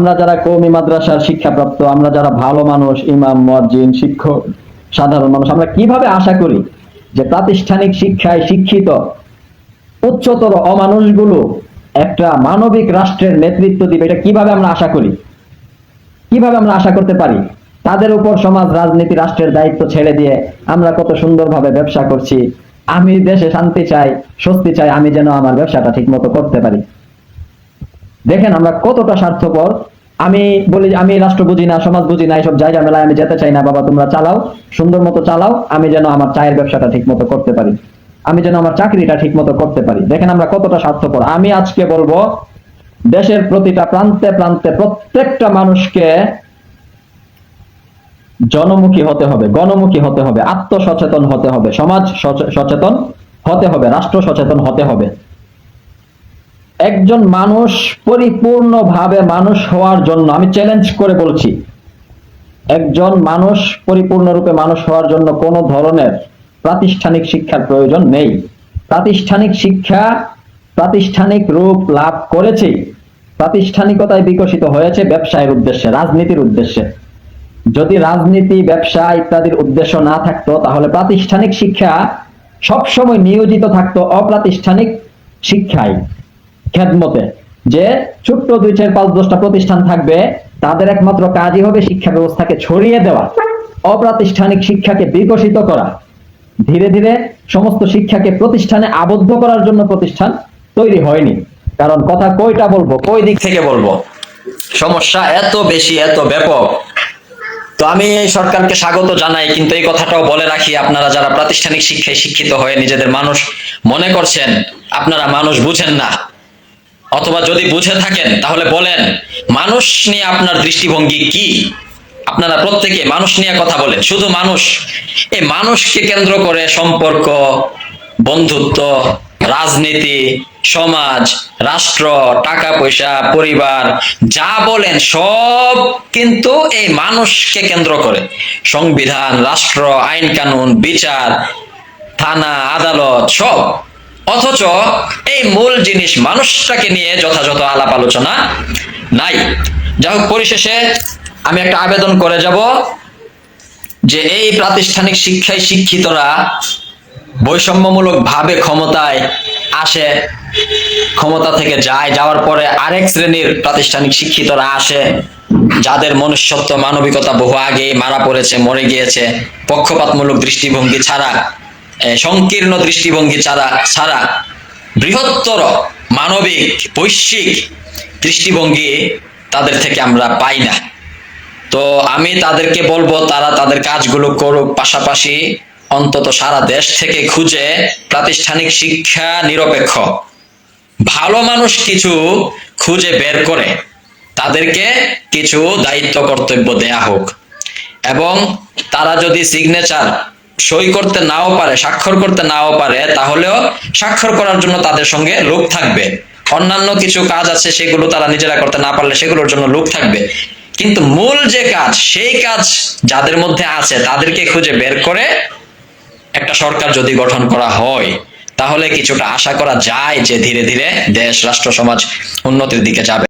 আমরা যারা কৌমি মাদ্রাসার শিক্ষাপ্রাপ্ত, আমরা যারা ভালো মানুষ, ইমাম, মুয়াজ্জিন, শিক্ষক, সাধারণ মানুষ, আমরা কীভাবে আশা করি যে প্রাতিষ্ঠানিক শিক্ষায় শিক্ষিত উচ্চতর অমানুষগুলো একটা মানবিক রাষ্ট্রের নেতৃত্ব দিবে, এটা কীভাবে আমরা আশা করি? কীভাবে আমরা আশা করতে পারি? তাদের উপর সমাজ, রাজনীতি, রাষ্ট্রের দায়িত্ব ছেড়ে দিয়ে আমরা কত সুন্দরভাবে ব্যবসা করছি। আমি দেশে শান্তি চাই, স্বস্তি চাই, আমি যেন আমার ব্যবসাটা ঠিক মতো করতে পারি। দেখেন আমরা কতটা স্বার্থপর আমি বলি, আমি রাষ্ট্র বুঝি না সমাজ বুঝি না এইসব জায়গা মেলায় আমি যেতে চাই না, বাবা, তোমরা চালাও, সুন্দর মতো চালাও, আমি যেন আমার চায়ের ব্যবসাটা ঠিক মতো করতে পারি। আমি যেন আমার চাকরিটা ঠিক মতো করতে পারি। দেখেন আমরা কতটা স্বার্থপর। আমি আজকে বলব, দেশের প্রতিটা প্রান্তে প্রান্তে প্রত্যেকটা মানুষকে জনমুখী হতে হবে, গণমুখী হতে হবে, আত্মসচেতন হতে হবে, সমাজ সচে- সচেতন হতে হবে, রাষ্ট্র সচেতন হতে হবে। একজন মানুষ পরিপূর্ণভাবে মানুষ হওয়ার জন্য, আমি চ্যালেঞ্জ করে বলছি, একজন মানুষ পরিপূর্ণরূপে মানুষ হওয়ার জন্য কোনো ধরনের প্রাতিষ্ঠানিক শিক্ষার প্রয়োজন নেই। প্রাতিষ্ঠানিক শিক্ষা প্রাতিষ্ঠানিক রূপ লাভ করেছে, প্রাতিষ্ঠানিকতায় বিকশিত হয়েছে ব্যবসায়ের উদ্দেশ্যে, রাজনীতির উদ্দেশ্যে। যদি রাজনীতি, ব্যবসা ইত্যাদির উদ্দেশ্য না থাকতো, তাহলে প্রাতিষ্ঠানিক শিক্ষা সবসময় নিয়োজিত থাকতো অপ্রাতিষ্ঠানিক শিক্ষায়। খেদমতে। যে ছোট্ট দুই চার পাঁচ দশটা প্রতিষ্ঠান থাকবে, তাদের একমাত্র কাজই হবে শিক্ষা ব্যবস্থাকে ছড়িয়ে দেওয়া, অপ্রাতিষ্ঠানিক শিক্ষাকে বিকশিত করা। ধীরে ধীরে সমস্ত শিক্ষাকে প্রতিষ্ঠানে আবদ্ধ করার জন্য প্রতিষ্ঠান তৈরি হয়নি। কারণ কথা কয়টা বলব কই দিক থেকে বলব? সমস্যা এত বেশি, এত ব্যাপক। তো আমি এই সরকারকে স্বাগত জানাই, কিন্তু এই কথাটাও বলে রাখি, আপনারা যারা প্রাতিষ্ঠানিক শিক্ষায় শিক্ষিত হয়ে নিজেদের মানুষ মনে করছেন, আপনারা মানুষ বুঝেন না। অথবা যদি বুঝে থাকেন, তাহলে বলেন, মানুষ নিয়ে আপনার দৃষ্টিভঙ্গি কি? আপনারা প্রত্যেকে মানুষ নিয়ে কথা বলেন, শুধু মানুষ। এই মানুষকে কেন্দ্র করে সম্পর্ক, বন্ধুত্ব, রাজনীতি, সমাজ, রাষ্ট্র, টাকা পয়সা, পরিবার, যা বলেন সব কিন্তু এই মানুষকে কেন্দ্র করে। সংবিধান, রাষ্ট্র, আইন কানুন, বিচার, থানা, আদালত, সব। অথচ এই মূল জিনিস মানুষটাকে নিয়ে যথাযথ আলাপ আলোচনা নাই। যাই হোক, পরিশেষে আমি একটা আবেদন করে যাব যে এই প্রাতিষ্ঠানিক শিক্ষায় শিক্ষিতরা বৈষম্যমূলক ভাবে ক্ষমতায় আসে, ক্ষমতা থেকে যায়, যাওয়ার পরে আরেক শ্রেণির প্রাতিষ্ঠানিক শিক্ষিতরা আসে, যাদের মনুষ্যত্ব, মানবিকতা বহু আগে মারা পড়েছে, মরে গিয়েছে, পক্ষপাতমূলক দৃষ্টিভঙ্গি ছাড়া সংকীর্ণ দৃষ্টিভঙ্গি ছাড়া ছাড়া বৃহত্তর মানবিক, বৈশ্বিক দৃষ্টিভঙ্গি তাদের থেকে আমরা পাই না। তো আমি তাদেরকে বলব, তারা তাদের কাজগুলো করুক। পাশাপাশি অন্তত সারা দেশ থেকে খুঁজে প্রাতিষ্ঠানিক শিক্ষা নিরপেক্ষ। ভালো মানুষ কিছু খুঁজে বের করে। তাদেরকে কিছু দায়িত্ব কর্তব্য দেয়া হোক। এবং তারা যদি সিগনেচার সই করতে নাও পারে, স্বাক্ষর করতে নাও পারে, তাহলেও স্বাক্ষর করার জন্য তাদের সঙ্গে লোক থাকবে। অন্যান্য কিছু কাজ আছে, সেগুলো তারা নিজেরা করতে না পারলে সেগুলোর জন্য লোক থাকবে। কিন্তু মূল যে কাজ, সেই কাজ যাদের মধ্যে আছে, তাদেরকে খুঁজে বের করে একটা সরকার যদি গঠন করা হয়, তাহলে কিছুটা আশা করা যায় যে ধীরে ধীরে দেশ, রাষ্ট্র, সমাজ উন্নতির দিকে যাবে।